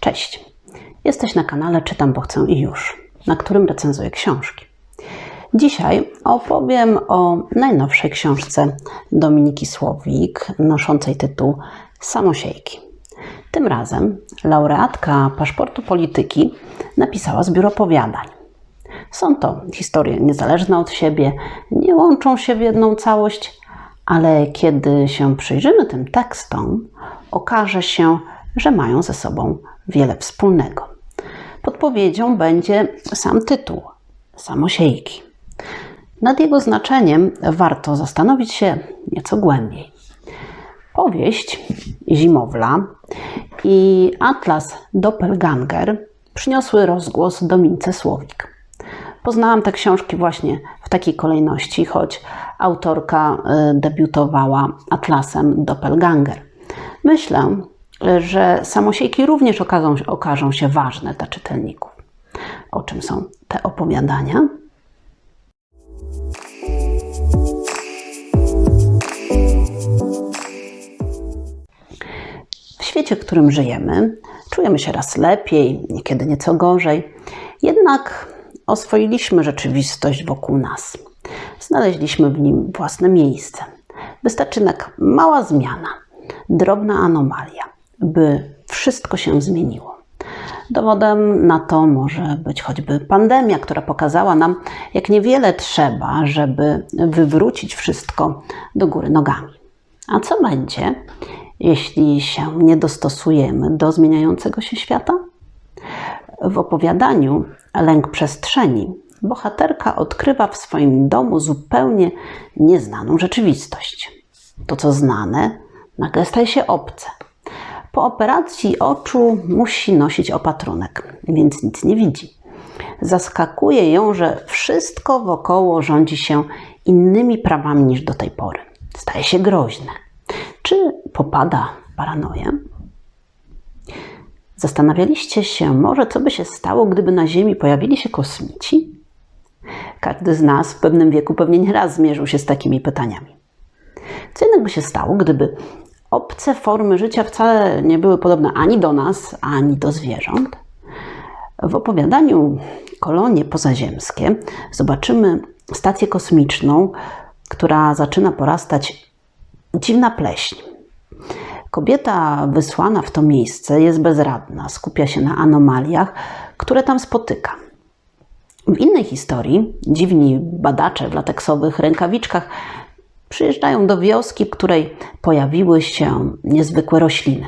Cześć. Jesteś na kanale Czytam, bo chcę i już, na którym recenzuję książki. Dzisiaj opowiem o najnowszej książce Dominiki Słowik, noszącej tytuł Samosiejki. Tym razem laureatka paszportu polityki napisała zbiór opowiadań. Są to historie niezależne od siebie, nie łączą się w jedną całość, ale kiedy się przyjrzymy tym tekstom, okaże się, że mają ze sobą wiele wspólnego. Podpowiedzią będzie sam tytuł Samosiejki. Nad jego znaczeniem warto zastanowić się nieco głębiej. Powieść Zimowla i Atlas Doppelganger przyniosły rozgłos Dominice Słowik. Poznałam te książki właśnie w takiej kolejności, choć autorka y, debiutowała Atlasem Doppelganger. Myślę, że samosiejki również okażą, okażą się ważne dla czytelników. O czym są te opowiadania? W świecie, w którym żyjemy, czujemy się raz lepiej, niekiedy nieco gorzej. Jednak oswoiliśmy rzeczywistość wokół nas. Znaleźliśmy w nim własne miejsce. Wystarczy jednak mała zmiana, drobna anomalia, by wszystko się zmieniło. Dowodem na to może być choćby pandemia, która pokazała nam, jak niewiele trzeba, żeby wywrócić wszystko do góry nogami. A co będzie, jeśli się nie dostosujemy do zmieniającego się świata? W opowiadaniu Lęk przestrzeni bohaterka odkrywa w swoim domu zupełnie nieznaną rzeczywistość. To, co znane, nagle staje się obce. Po operacji oczu musi nosić opatrunek, więc nic nie widzi. Zaskakuje ją, że wszystko wokoło rządzi się innymi prawami niż do tej pory. Staje się groźne. Czy popada paranoję? Zastanawialiście się może, co by się stało, gdyby na Ziemi pojawili się kosmici? Każdy z nas w pewnym wieku pewnie nieraz zmierzył się z takimi pytaniami. Co jednak by się stało, gdyby obce formy życia wcale nie były podobne ani do nas, ani do zwierząt? W opowiadaniu Kolonie pozaziemskie zobaczymy stację kosmiczną, która zaczyna porastać dziwna pleśń. Kobieta wysłana w to miejsce jest bezradna, skupia się na anomaliach, które tam spotyka. W innej historii dziwni badacze w lateksowych rękawiczkach przyjeżdżają do wioski, w której pojawiły się niezwykłe rośliny.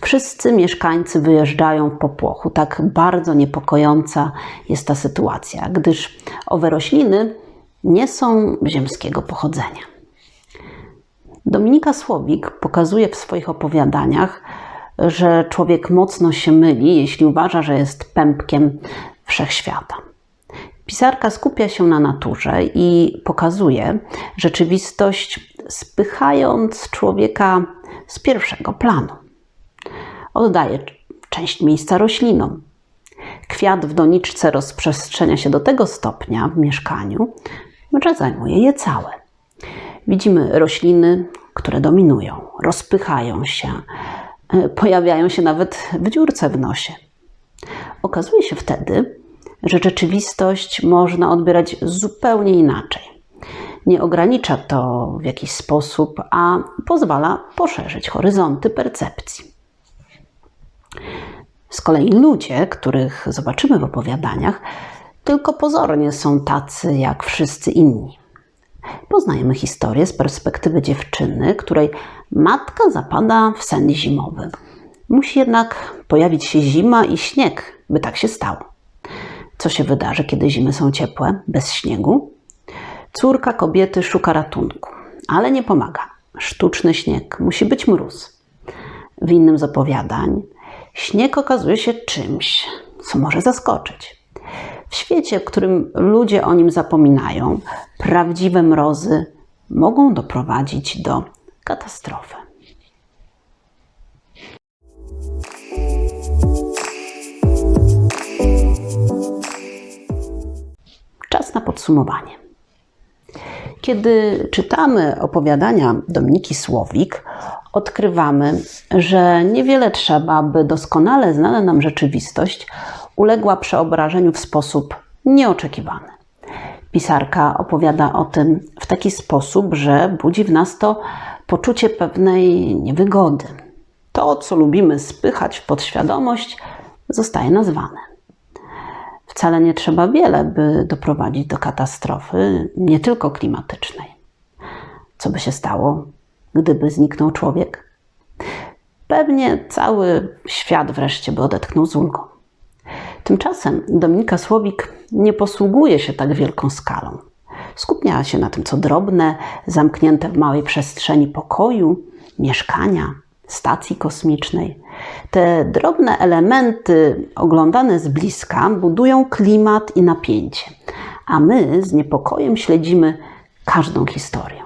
Wszyscy mieszkańcy wyjeżdżają w popłochu. Tak bardzo niepokojąca jest ta sytuacja, gdyż owe rośliny nie są ziemskiego pochodzenia. Dominika Słowik pokazuje w swoich opowiadaniach, że człowiek mocno się myli, jeśli uważa, że jest pępkiem wszechświata. Pisarka skupia się na naturze i pokazuje rzeczywistość, spychając człowieka z pierwszego planu. Oddaje część miejsca roślinom. Kwiat w doniczce rozprzestrzenia się do tego stopnia w mieszkaniu, że zajmuje je całe. Widzimy rośliny, które dominują, rozpychają się, e, pojawiają się nawet w dziurce w nosie. Okazuje się wtedy, że rzeczywistość można odbierać zupełnie inaczej. Nie ogranicza to w jakiś sposób, a pozwala poszerzyć horyzonty percepcji. Z kolei ludzie, których zobaczymy w opowiadaniach, tylko pozornie są tacy jak wszyscy inni. Poznajemy historię z perspektywy dziewczyny, której matka zapada w sen zimowy. Musi jednak pojawić się zima i śnieg, by tak się stało. Co się wydarzy, kiedy zimy są ciepłe, bez śniegu? Córka kobiety szuka ratunku, ale nie pomaga. Sztuczny śnieg, musi być mróz. W innym z opowiadań śnieg okazuje się czymś, co może zaskoczyć. W świecie, w którym ludzie o nim zapominają, prawdziwe mrozy mogą doprowadzić do katastrofy. Podsumowanie. Kiedy czytamy opowiadania Dominiki Słowik, odkrywamy, że niewiele trzeba, by doskonale znana nam rzeczywistość uległa przeobrażeniu w sposób nieoczekiwany. Pisarka opowiada o tym w taki sposób, że budzi w nas to poczucie pewnej niewygody. To, co lubimy spychać w podświadomość, zostaje nazwane. Wcale nie trzeba wiele, by doprowadzić do katastrofy, nie tylko klimatycznej. Co by się stało, gdyby zniknął człowiek? Pewnie cały świat wreszcie by odetchnął z ulgą. Tymczasem Dominika Słowik nie posługuje się tak wielką skalą. Skupia się na tym, co drobne, zamknięte w małej przestrzeni pokoju, mieszkania, stacji kosmicznej. Te drobne elementy, oglądane z bliska, budują klimat i napięcie, a my z niepokojem śledzimy każdą historię.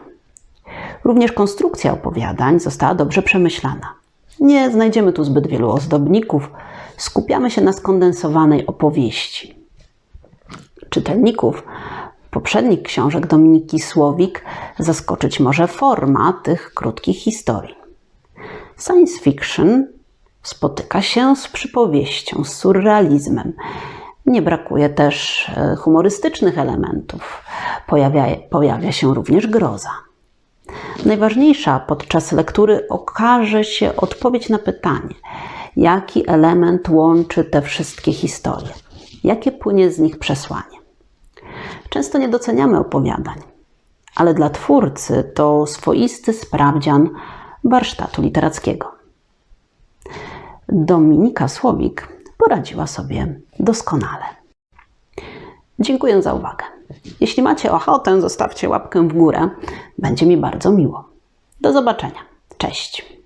Również konstrukcja opowiadań została dobrze przemyślana. Nie znajdziemy tu zbyt wielu ozdobników, skupiamy się na skondensowanej opowieści. Czytelników poprzednich książek Dominiki Słowik zaskoczyć może forma tych krótkich historii. Science fiction spotyka się z przypowieścią, z surrealizmem. Nie brakuje też e, humorystycznych elementów. Pojawia, pojawia się również groza. Najważniejsza podczas lektury okaże się odpowiedź na pytanie, jaki element łączy te wszystkie historie, jakie płynie z nich przesłanie. Często nie doceniamy opowiadań, ale dla twórcy to swoisty sprawdzian warsztatu literackiego. Dominika Słowik poradziła sobie doskonale. Dziękuję za uwagę. Jeśli macie ochotę, zostawcie łapkę w górę. Będzie mi bardzo miło. Do zobaczenia. Cześć.